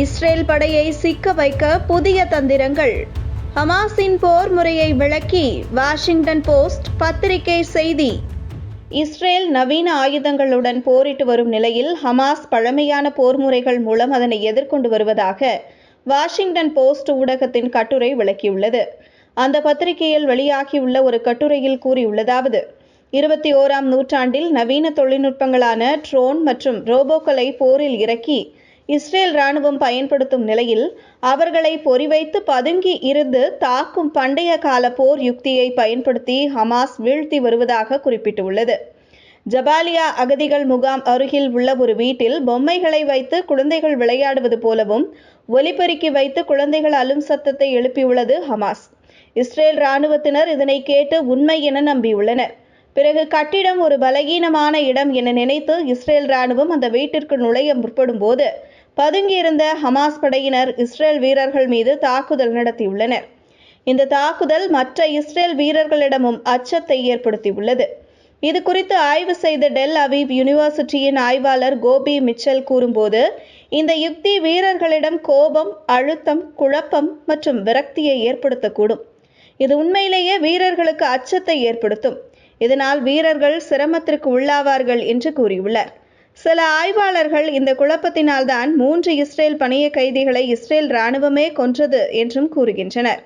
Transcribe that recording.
Israel படையை சிக்க வைக்க புதிய தந்திரங்கள். ஹமாஸின் போர் முறையை விளக்கி வாஷிங்டன் போஸ்ட் பத்திரிகை செய்தி. இஸ்ரேல் நவீன ஆயுதங்களுடன் போரிட்டு வரும் நிலையில் ஹமாஸ் பழமையான போர் முறைகள் மூலம் அதனை எதிர்கொண்டு வருவதாக வாஷிங்டன் போஸ்ட் ஊடகத்தின் கட்டுரை விளக்கியுள்ளது. அந்த பத்திரிகையில் வெளியாகியுள்ள ஒரு கட்டுரையில் கூறியுள்ளதாவது இருபத்தி ஓராம் நூற்றாண்டில் நவீன தொழில்நுட்பங்களான ட்ரோன் மற்றும் ரோபோக்களை போரில் இறக்கி இஸ்ரேல் ராணுவம் பயன்படுத்தும் நிலையில் அவர்களை பொறிவைத்து பதுங்கி இருந்து தாக்கும் பண்டைய கால போர் யுக்தியை பயன்படுத்தி ஹமாஸ் வீழ்த்தி வருவதாக குறிப்பிட்டுள்ளது. ஜபாலியா அகதிகள் முகாம் அருகில் உள்ள ஒரு வீட்டில் பொம்மைகளை வைத்து குழந்தைகள் விளையாடுவது போலவும் ஒலிபெருக்கி வைத்து குழந்தைகள் அலும் சத்தத்தை எழுப்பியுள்ளது ஹமாஸ். இஸ்ரேல் ராணுவத்தினர் இதனை கேட்டு உண்மை என நம்பியுள்ளனர். பிறகு கட்டிடம் ஒரு பலகீனமான இடம் என நினைத்து இஸ்ரேல் ராணுவம் அந்த வீட்டிற்கு நுழைய முற்படும் போது பதுங்கியிருந்த ஹமாஸ் படையினர் இஸ்ரேல் வீரர்கள் மீது தாக்குதல் நடத்தியுள்ளனர். இந்த தாக்குதல் மற்ற இஸ்ரேல் வீரர்களிடமும் அச்சத்தை ஏற்படுத்தியுள்ளது. இது குறித்து ஆய்வு செய்த டெல் அவீவ் யூனிவர்சிட்டியின் ஆய்வாளர் கோபி மிச்சல் கூறும்போது இந்த யுக்தி வீரர்களிடம் கோபம் அழுத்தம் குழப்பம் மற்றும் விரக்தியை ஏற்படுத்தக்கூடும். இது உண்மையிலேயே வீரர்களுக்கு அச்சத்தை ஏற்படுத்தும். இதனால் வீரர்கள் சிரமத்திற்கு உள்ளாவார்கள் என்று கூறியுள்ளார். சில ஆய்வாளர்கள் இந்த குழப்பத்தினால்தான் மூன்று இஸ்ரேல் பணிய கைதிகளை இஸ்ரேல் இராணுவமே கொன்றது என்றும் கூறுகின்றனர்.